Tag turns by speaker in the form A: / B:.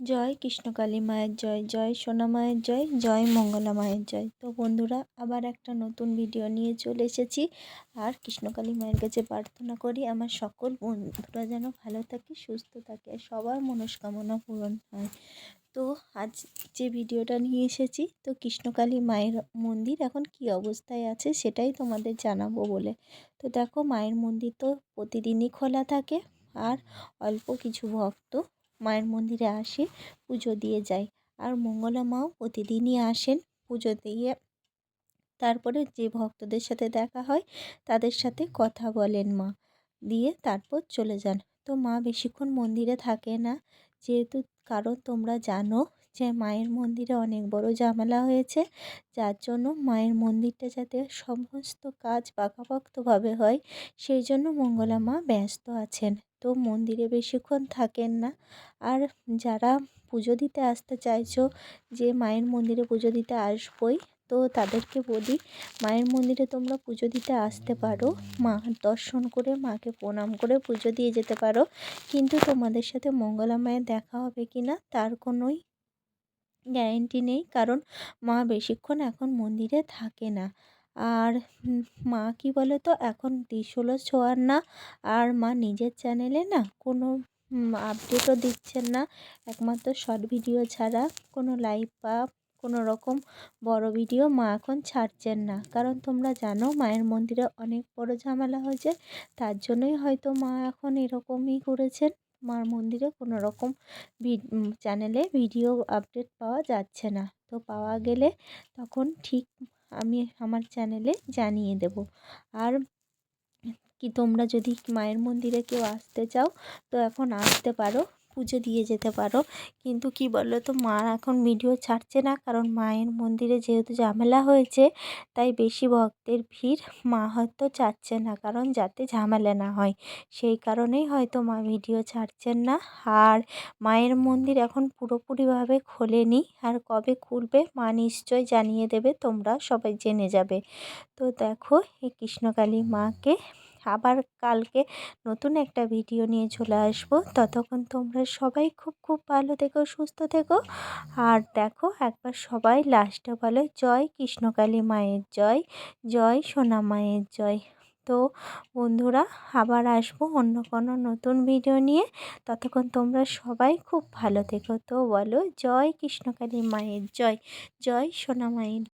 A: জয় কৃষ্ণকালী মায়ের জয় জয় সোনা মায়ের জয় জয় মঙ্গলা মায়ের জয়। তো বন্ধুরা, আবার একটা নতুন ভিডিও নিয়ে চলে এসেছি। আর কৃষ্ণকালী মায়ের কাছে প্রার্থনা করি, আমার সকল বন্ধুরা যেন ভালো থাকে, সুস্থ থাকে সবার মনস্কামনা পূরণ হয়। তো আজ যে ভিডিওটা নিয়ে এসেছি, তো কৃষ্ণকালী মায়ের মন্দির এখন কি অবস্থায় আছে সেটাই তোমাদের জানাব বলে। তো দেখো, মায়ের মন্দির তো প্রতিদিনই খোলা থাকে, আর অল্প কিছু ভক্ত মায়ের মন্দিরে আসে, পুজো দিয়ে যায়। আর মঙ্গলা মাও প্রতিদিনই আসেন পুজো দিয়ে। তারপরে যে ভক্তদের সাথে দেখা হয়, তাদের সাথে কথা বলেন মা। দিয়ে তারপর চলে যান। তো মা বেশিক্ষণ মন্দিরে থাকে না। যেহেতু কারণ তোমরা জানো যে মায়ের মন্দিরে অনেক বড় ঝামেলা হয়েছে, যার জন্য মায়ের মন্দিরটা যাতে সমস্ত কাজ পাকাপোক্তভাবে হয়, সেই জন্য মঙ্গলা মা ব্যস্ত আছেন। তো মন্দিরে বেশিক্ষণ থাকেন না। আর যারা পুজো দিতে আসতে চাইছো যে মায়ের মন্দিরে পুজো দিতে আসবই, তো তাদেরকে বলি, মায়ের মন্দিরে তোমরা পুজো দিতে আসতে পারো। মা দর্শন করে, মাকে প্রণাম করে পুজো দিয়ে যেতে পারো। কিন্তু তোমাদের সাথে মঙ্গলা মায়ের দেখা হবে কি না, তার কোনোই গ্যারেন্টি নেই। কারণ মা বেশিক্ষণ এখন মন্দিরে থাকে না। আর মা কী বলো তো এখন ত্রিশূলও ছোঁয়ার না। আর মা নিজের চ্যানেলে না কোনো আপডেটও দিচ্ছেন না। একমাত্র শর্ট ভিডিও ছাড়া কোনো লাইভ বা কোনো রকম বড় ভিডিও মা এখন ছাড়ছেন না। কারণ তোমরা জানো মায়ের মন্দিরে অনেক বড় ঝামেলা হয়েছে। তার জন্যই হয়তো মা এখন এরকমই করেছেন। মার মন্দিরে কোনো রকম চ্যানেলে ভিডিও আপডেট পাওয়া যাচ্ছে না। তো পাওয়া গেলে তখন ঠিক আমি আমার চ্যানেলে জানিয়ে দেব। আর কি তোমরা যদি মায়ের মন্দিরে কেউ আসতে চাও, তো এখন আসতে পারো। পুজো দিয়ে যেতে পারো। কিন্তু কি বলো তো মা এখন ভিডিও ছাড়ছে না, কারণ মায়ের মন্দিরে যেহেতু ঝামেলা হয়েছে, তাই বেশি ভক্তের ভিড় মা হয়তো চাচ্ছে না, কারণ যাতে ঝামেলা না হয়। সেই কারণেই হয়তো মা ভিডিও ছাড়ছেন না। আর মায়ের মন্দির এখন পুরোপুরিভাবে খোলেনি, আর কবে খুলবে মা নিশ্চয় জানিয়ে দেবে, তোমরা সবাই জেনে যাবে। তো দেখো, এই কৃষ্ণকালী মাকে আবার কালকে নতুন একটা ভিডিও নিয়ে চলে আসব। ততক্ষণ তোমরা সবাই খুব খুব ভালো থেকো, সুস্থ থেকো। আর দেখো, একবার সবাই লাস্টে বলে, জয় কৃষ্ণকালী মায়ের জয় জয় সোনা মায়ের জয়। তো বন্ধুরা, আবার আসব অন্য কোনো নতুন ভিডিও নিয়ে। ততক্ষণ তোমরা সবাই খুব ভালো থেকো। তো বলো, জয় কৃষ্ণকালী মায়ের জয় জয় সোনা মায়ের